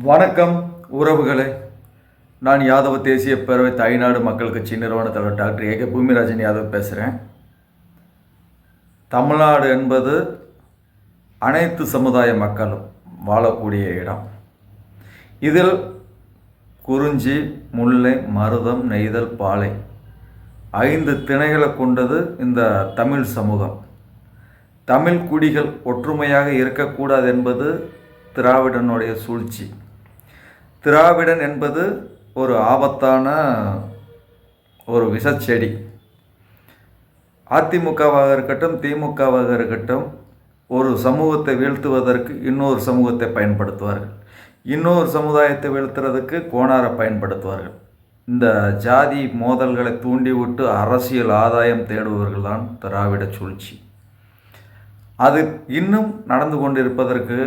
வணக்கம் உறவுகளே. நான் யாதவ தேசிய பேரவை தாய்நாடு மக்கள் கட்சி நிறுவன தலைவர் doctor A K Bhoomirajan Yadav பேசுகிறேன் தமிழ்நாடு என்பது அனைத்து சமுதாய மக்களும் வாழக்கூடிய இடம். இதில் குறிஞ்சி முல்லை மருதம் நெய்தல் பாலை ஐந்து திணைகளை கொண்டது இந்த தமிழ் சமூகம். தமிழ் குடிகள் ஒற்றுமையாக இருக்கக்கூடாது என்பது திராவிடனுடைய சூழ்ச்சி. திராவிடன் என்பது ஒரு ஆபத்தான ஒரு விஷச்செடி அதிமுகவாக இருக்கட்டும் திமுகவாக இருக்கட்டும் ஒரு சமூகத்தை வீழ்த்துவதற்கு இன்னொரு சமூகத்தை பயன்படுத்துவார்கள். இன்னொரு சமுதாயத்தை வீழ்த்துறதுக்கு கோணாரை பயன்படுத்துவார்கள். இந்த ஜாதி மோதல்களை தூண்டிவிட்டு அரசியல் ஆதாயம் தேடுபவர்கள் தான் திராவிட சூழ்ச்சி. அது இன்னும் நடந்து கொண்டிருப்பதற்கு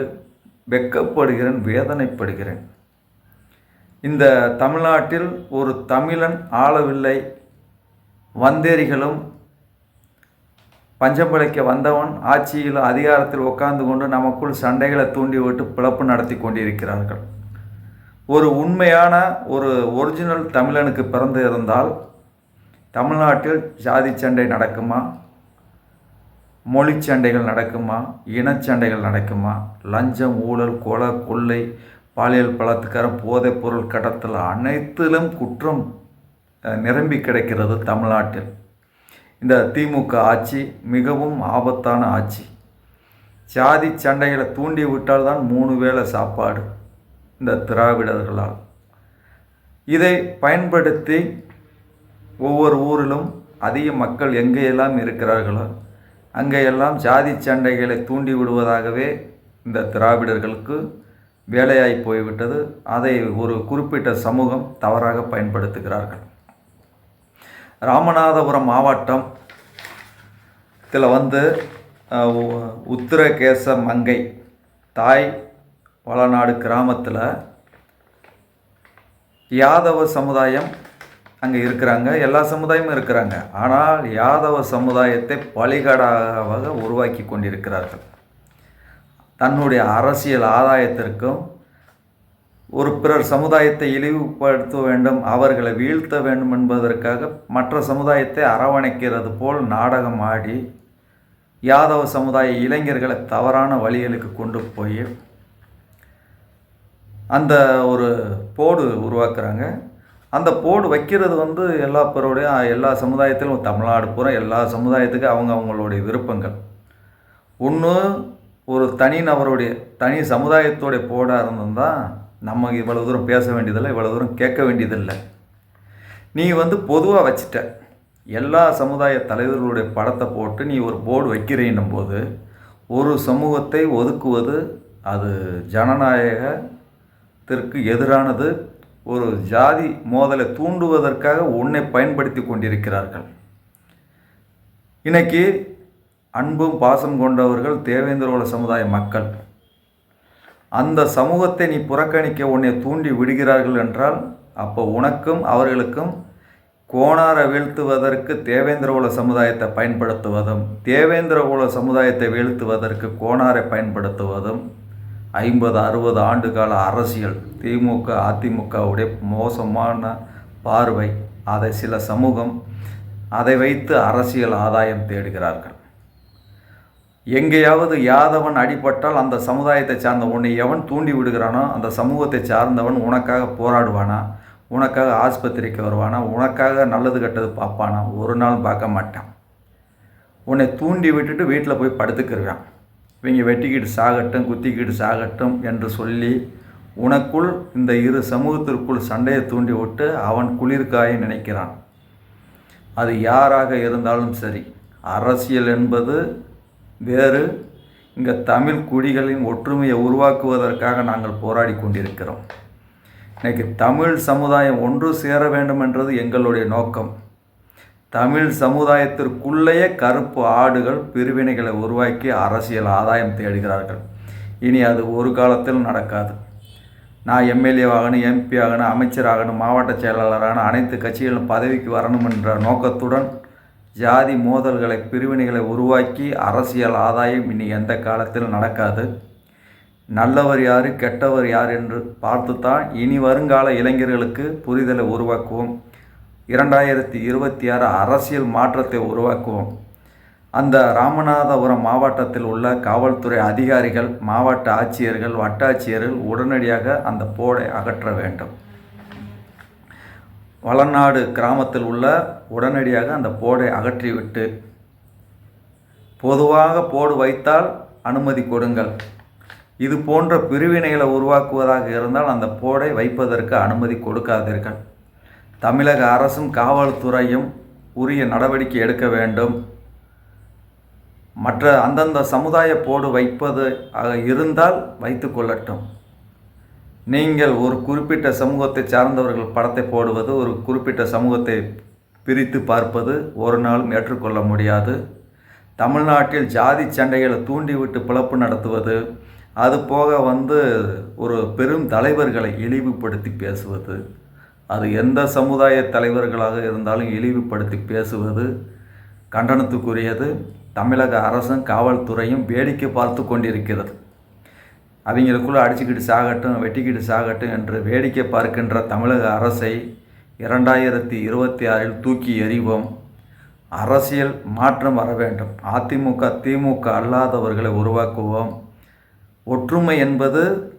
வெக்கப்படுகிறேன் வேதனைப்படுகிறேன். இந்த தமிழ்நாட்டில் ஒரு தமிழன் ஆளவில்லை. வந்தேரிகளும் பஞ்சம் வந்தவன் ஆட்சியில் அதிகாரத்தில் உட்கார்ந்து கொண்டு நமக்குள் சண்டைகளை தூண்டிவிட்டு பிளப்பு நடத்தி கொண்டிருக்கிறார்கள். ஒரு உண்மையான ஒரு ஒரிஜினல் தமிழனுக்கு பிறந்து இருந்தால் தமிழ்நாட்டில் ஜாதி சண்டை நடக்குமா? மொழி சண்டைகள் நடக்குமா? இனச்சண்டைகள் நடக்குமா? லஞ்சம் ஊழல் கொலை கொள்ளை பாலியல் பலாத்காரம் போதைப் பொருள் கடத்தல் அனைத்திலும் குற்றம் நிரம்பி கிடக்கிறது தமிழ்நாட்டில். இந்த திமுக ஆட்சி மிகவும் ஆபத்தான ஆட்சி. சாதி சண்டைகளை தூண்டி விட்டால்தான் மூணு வேளை சாப்பாடு இந்த திராவிடர்களால். இதை பயன்படுத்தி ஒவ்வொரு ஊரிலும் அதிக மக்கள் எங்கேயெல்லாம் இருக்கிறார்களோ அங்கேயெல்லாம் ஜாதி சண்டைகளை தூண்டி விடுவதாகவே இந்த திராவிடர்களுக்கு வேலையாய் போய்விட்டது. அதை ஒரு குறிப்பிட்ட சமூகம் தவறாக பயன்படுத்துகிறார்கள். ராமநாதபுரம் மாவட்டம் இதில் வந்து உத்திரகேச மங்கை தாய் வளநாடு கிராமத்தில் யாதவ சமுதாயம் அங்கே இருக்கிறாங்க. எல்லா சமுதாயமும் இருக்கிறாங்க. ஆனால் யாதவ சமுதாயத்தை பலிகடாவாக உருவாக்கி கொண்டிருக்கிறார்கள். தன்னுடைய அரசியல் ஆதாயத்திற்கும் ஒரு பிறர் சமுதாயத்தை இழிவுபடுத்த வேண்டும் அவர்களை வீழ்த்த வேண்டும் என்பதற்காக மற்ற சமுதாயத்தை அரவணைக்கிறது போல் நாடகம் ஆடி யாதவ சமுதாய இளைஞர்களை தவறான வழிகளுக்கு கொண்டு போய் அந்த ஒரு போடு உருவாக்குறாங்க. அந்த போடு வைக்கிறது வந்து எல்லா பேருடைய எல்லா சமுதாயத்திலும் தமிழ்நாடு பூரா எல்லா சமுதாயத்துக்கும் அவங்க அவங்களுடைய விருப்பங்கள். ஒன்று ஒரு தனி நபருடைய தனி சமுதாயத்தோடைய போடாக இருந்திருந்தால் நம்ம இவ்வளோ தூரம் பேச வேண்டியதில்லை இவ்வளோ தூரம் கேட்க வேண்டியதில்லை. நீ வந்து பொதுவாக வச்சுட்ட. எல்லா சமுதாய தலைவர்களுடைய படத்தை போட்டு நீ ஒரு போர்டு வைக்கிறீன்னும் போது ஒரு சமூகத்தை ஒதுக்குவது அது ஜனநாயகத்திற்கு எதிரானது ஒரு ஜாதி மோதலை தூண்டுவதற்காக உன்னை பயன்படுத்தி கொண்டிருக்கிறார்கள். இன்றைக்கி அன்பும் பாசம் கொண்டவர்கள் தேவேந்திரோல சமுதாய மக்கள். அந்த சமூகத்தை நீ புறக்கணிக்க உன்னை தூண்டி விடுகிறார்கள் என்றால் அப்போ உனக்கும் அவர்களுக்கும் கோணாரை வீழ்த்துவதற்கு தேவேந்திரகுல சமுதாயத்தை பயன்படுத்துவதும் தேவேந்திரகுல சமுதாயத்தை வீழ்த்துவதற்கு கோணாரை பயன்படுத்துவதும் ஐம்பது அறுபது ஆண்டு கால அரசியல் திமுக அதிமுகவுடைய மோசமான பார்வை. அதை சில சமூகம் அதை வைத்து அரசியல் ஆதாயம் தேடுகிறார்கள். எங்கேயாவது யாதவன் அடிபட்டால் அந்த சமுதாயத்தை சார்ந்த உன்னை எவன் தூண்டி விடுகிறானோ அந்த சமூகத்தை சார்ந்தவன் உனக்காக போராடுவானா? உனக்காக ஆஸ்பத்திரிக்கு வருவானா? உனக்காக நல்லது கெட்டது பார்ப்பானா? ஒரு நாள் பார்க்க மாட்டான். உன்னை தூண்டி விட்டுட்டு வீட்டில் போய் படுத்துக்கிருவான் இவங்க வெட்டிக்கிட்டு சாகட்டும் குத்திக்கிட்டு சாகட்டும் என்று சொல்லி உனக்குள் இந்த இரு சமூகத்திற்குள் சண்டையை தூண்டி விட்டு அவன் குளிர்காய நினைக்கிறான். அது யாராக இருந்தாலும் சரி அரசியல் என்பது வேறு இங்கே தமிழ் குடிகளின் ஒற்றுமையை உருவாக்குவதற்காக நாங்கள் போராடி கொண்டிருக்கிறோம். இன்றைக்கு தமிழ் சமுதாயம் ஒன்று சேர வேண்டும் என்றது எங்களுடைய நோக்கம். தமிழ் சமுதாயத்திற்குள்ளேயே கருப்பு ஆடுகள் பிரிவினைகளை உருவாக்கி அரசியல் ஆதாயம் தேடுகிறார்கள். இனி அது ஒரு காலத்தில் நடக்காது. நான் எம்எல்ஏ ஆகணும் எம்பி ஆகணும் அமைச்சர் ஆகணும் மாவட்ட செயலாளரான அனைத்து கட்சிகளும் பதவிக்கு வரணும் என்ற நோக்கத்துடன் ஜாதி மோதல்களை பிரிவினைகளை உருவாக்கி அரசியல் ஆதாயம் இனி எந்த காலத்திலும் நடக்காது. நல்லவர் யார் கெட்டவர் யார் என்று பார்த்துத்தான் இனி வருங்கால இளைஞர்களுக்கு புரிதலை உருவாக்குவோம். இரண்டாயிரத்தி இருபத்தி ஆறு அரசியல் மாற்றத்தை உருவாக்குவோம். அந்த ராமநாதபுரம் மாவட்டத்தில் உள்ள காவல்துறை அதிகாரிகள் மாவட்ட ஆட்சியர்கள் வட்டாட்சியர்கள் உடனடியாக அந்த போர்டை அகற்ற வேண்டும். வளநாடு கிராமத்தில் உள்ள உடனடியாக அந்த போடை அகற்றிவிட்டு பொதுவாக போடு வைத்தால் அனுமதி கொடுங்கள். இது போன்ற பிரிவினைகளை உருவாக்குவதாக இருந்தால் அந்த போடை வைப்பதற்கு அனுமதி கொடுக்காதீர்கள். தமிழக அரசும் காவல்துறையும் உரிய நடவடிக்கை எடுக்க வேண்டும். மற்ற அந்தந்த சமுதாய போடு வைப்பது ஆக இருந்தால் வைத்து கொள்ளட்டும். நீங்கள் ஒரு குறிப்பிட்ட சமூகத்தை சார்ந்தவர்கள் படத்தை போடுவது ஒரு குறிப்பிட்ட சமூகத்தை பிரித்து பார்ப்பது ஒரு நாளும் ஏற்றுக்கொள்ள முடியாது. தமிழ்நாட்டில் ஜாதி சண்டைகளை தூண்டிவிட்டு பிளப்பு நடத்துவது அது போக வந்து ஒரு பெரும் தலைவர்களை இழிவுபடுத்தி பேசுவது அது எந்த சமுதாய தலைவர்களாக இருந்தாலும் இழிவுபடுத்தி பேசுவது கண்டனத்துக்குரியது. தமிழக அரசும் காவல்துறையும் வேடிக்கை பார்த்து கொண்டிருக்கிறது. அவங்களுக்குள்ளே அடிச்சுக்கிட்டு சாகட்டும் வெட்டிக்கிட்டு சாகட்டும் என்று வேடிக்கை பார்க்கின்ற தமிழக அரசை இரண்டாயிரத்தி இருபத்தி ஆறில் தூக்கி எறிவோம். அரசியல் மாற்றம் வர வேண்டும். அதிமுக திமுக அல்லாதவர்களை உருவாக்குவோம். ஒற்றுமை என்பது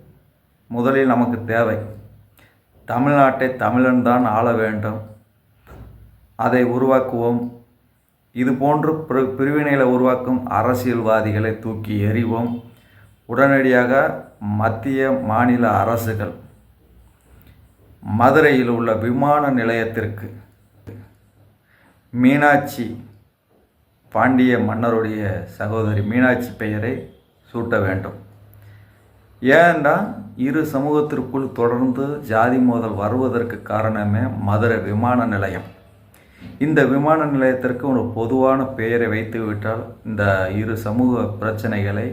முதலில் நமக்கு தேவை. தமிழ்நாட்டை தமிழன் தான் ஆள வேண்டும். அதை உருவாக்குவோம். இது போன்று பிரி பிரிவினைகளை உருவாக்கும் அரசியல்வாதிகளை தூக்கி எறிவோம். உடனடியாக மத்திய மாநில அரசுகள் மதுரையில் உள்ள விமான நிலையத்திற்கு மீனாட்சி பாண்டிய மன்னருடைய சகோதரி மீனாட்சி பெயரை சூட்ட வேண்டும். ஏன்னா இரு சமூகத்திற்குள் தொடர்ந்து ஜாதி மோதல் வருவதற்கு காரணமே மதுரை விமான நிலையம். இந்த விமான நிலையத்திற்கு ஒரு பொதுவான பெயரை வைத்துவிட்டால் இந்த இரு சமூக பிரச்சனைகளை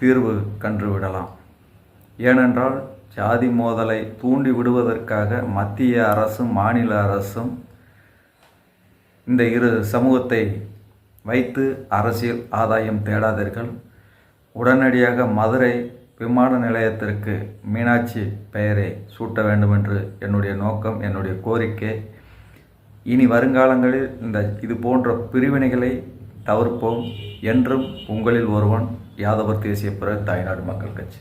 தீர்வு கண்டுவிடலாம். ஏனென்றால் ஜாதி மோதலை தூண்டி விடுவதற்காக மத்திய அரசும் மாநில அரசும் இந்த இரு சமூகத்தை வைத்து அரசியல் ஆதாயம் தேடாதீர்கள். உடனடியாக மதுரை விமான நிலையத்திற்கு மீனாட்சி பெயரை சூட்ட வேண்டும் என்று என்னுடைய நோக்கம் என்னுடைய கோரிக்கை. இனி வருங்காலங்களில் இந்த இது போன்ற பிரிவினைகளை தவிர்ப்போம் என்றும் உங்களில் ஒருவன் யாதவர் தேசிய பிற தாய்நாடு மக்கள் கட்சி.